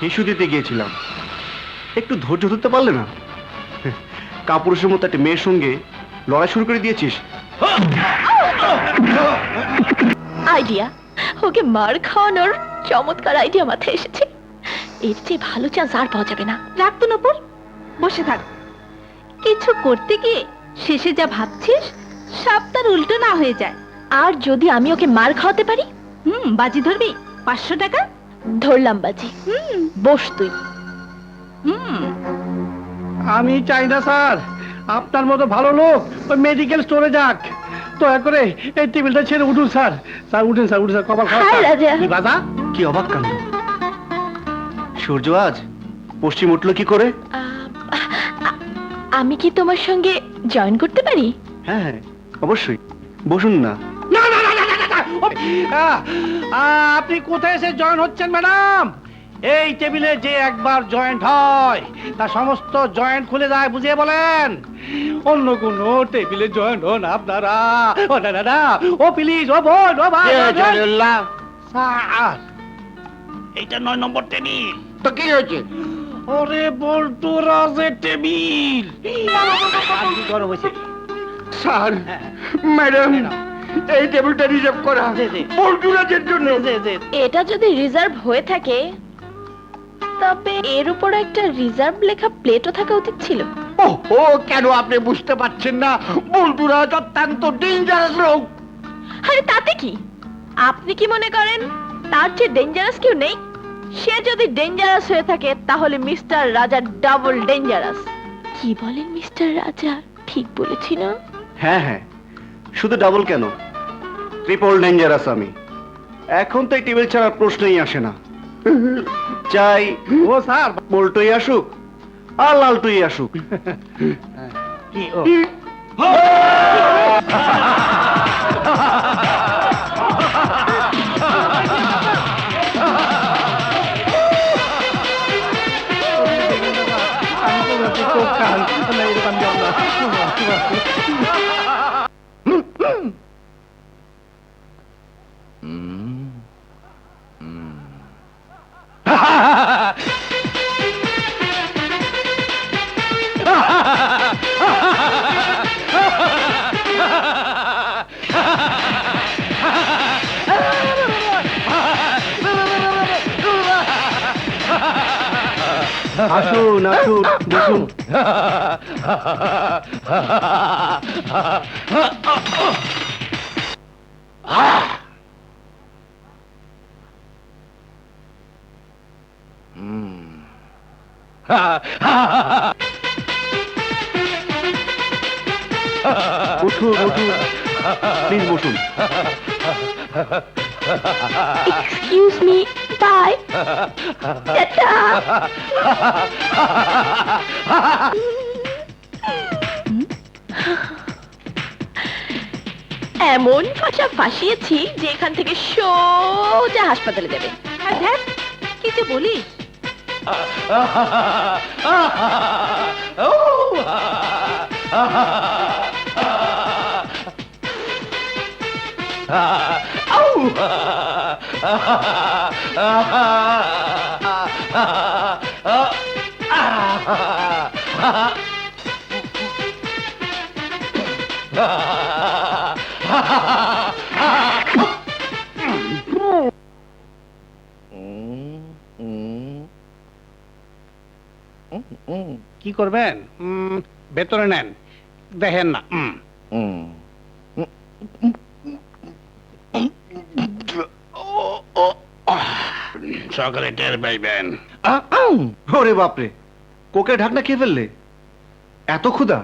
হিসু দিতে গিয়েছিলাম। একটু ধৈর্য ধরতে পারলে না? কাপুরুষের মতো একটা মেয়ের সঙ্গে লড়াই শুরু করে দিয়েছিস। আইডিয়া ওকে মার খাওয়ানোর চমৎকার আইডিয়া মাথায় এসেছে। এর চেয়ে ভালো চান্স আর পাওয়া যাবে না। রাখতো নপুর। বসে থাক। কিছু করতে গিয়ে শেষে যা ভাবছিস সব তার উল্টো না হয়ে যায়। আর যদি আমি ওকে মার খাওয়াতে পারি? হুম বাজি ধরবি? পাঁচশো টাকা? ধরলাম বাজি। বস তুই। আমি চাই না স্যার। আপনার মতো ভালো লোক ওই মেডিকেল স্টোরে যাক। দয়া করে এই টেবিলটা ছেড়ে উঠুন স্যার। স্যার উঠুন স্যার উঠুন স্যার কপাল। কি অবাক কাণ্ড সূর্য আজ পশ্চিম উঠল কি করে? আমি কি তোমার সঙ্গে জয়েন করতে পারি? হ্যাঁ হ্যাঁ অবশ্যই। বসুন না। আপনি কোথায় এসে জয়েন হচ্ছেন ম্যাডাম এই টেবিলে যে একবার জয়েন্ট হয় তা সমস্ত জয়েন্ট খুলে যায় বুঝিয়ে বলেন। অন্য কোন টেবিলে জয়েন্ট হন আপনারা। ও না না না ও প্লিজ ও বোন ও ভাই স্যার এইটা নয় নম্বর টেবিল তো কি হয়েছে? ওরে বল্টু রাজের টেবিল গরম হয়েছে স্যার ম্যাডাম এই টেবিলটা রিজার্ভ করা। জন্য। জি, জি। এটা যদি রিজার্ভ হয়ে থাকে তবে এর উপর একটা রিজার্ভ লেখা প্লেটও থাকা উচিত ছিল। ও কেন আপনি বুঝতে পারছেন না? অত্যন্ত ডেঞ্জারাস লোক আরে তাতে কি? আপনি কি মনে করেন তার চেয়ে ডেঞ্জারাস কেউ নেই? সে যদি ডেঞ্জারাস হয়ে থাকে তাহলে মিস্টার রাজা ডাবল ডেঞ্জারাস কি বলেন মিস্টার রাজা? ঠিক বলেছি না? হ্যাঁ হ্যাঁ। শুধু ডাবল কেন? ট্রিপল ডেঞ্জারাস আমি। এখন তো এই টেবিল ছাড়া প্রশ্নই আসে না। চাই ও স্যার বল্টুই আসুক আর লালটুই আসুক। কি ও? আসুন আসুন বসুন উঠুন উঠুন প্লিজ বসুন। এক্সকিউজ মি এমন ফাঁসা ফাঁসিয়েছি যে এখান থেকে সোজা হাসপাতালে দেবে দেখ কি যে বলিস কি করবেন? ভেতরে নেন। দেখেন না। উম। সকালে টের পাইবেন। ওরে বাপরে! কোকে ঢাকনা খেয়ে ফেললে? এত ক্ষুধা?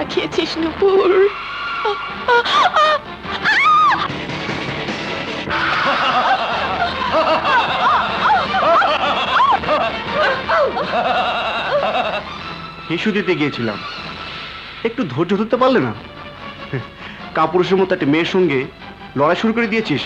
ধরা খেয়েছিস নুপুর দিতে গিয়েছিলাম। একটু ধৈর্য ধরতে পারলে না? কাপুরুষের মতো একটা মেয়ের সঙ্গে লড়াই শুরু করে দিয়েছিস।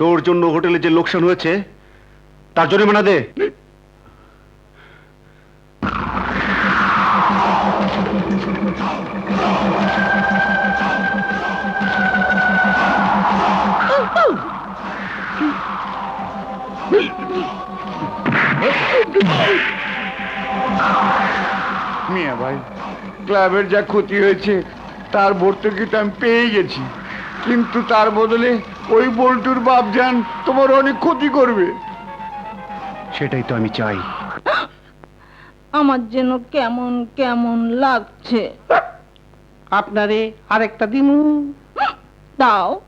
তোর জন্য হোটেলে যে লোকসান হয়েছে, তার জরিমানা দে। মিয়া ভাই, ক্লাবের যা ক্ষতি হয়েছে, তার ভর্তুকি তো আমি পেয়ে গেছি। কিন্তু তার বদলে ওই বল্টুর বাপ যান তোমার অনেক ক্ষতি করবে। সেটাই তো আমি চাই। আমার যেন কেমন কেমন লাগছে। আপনারে আরেকটা দিন দাও।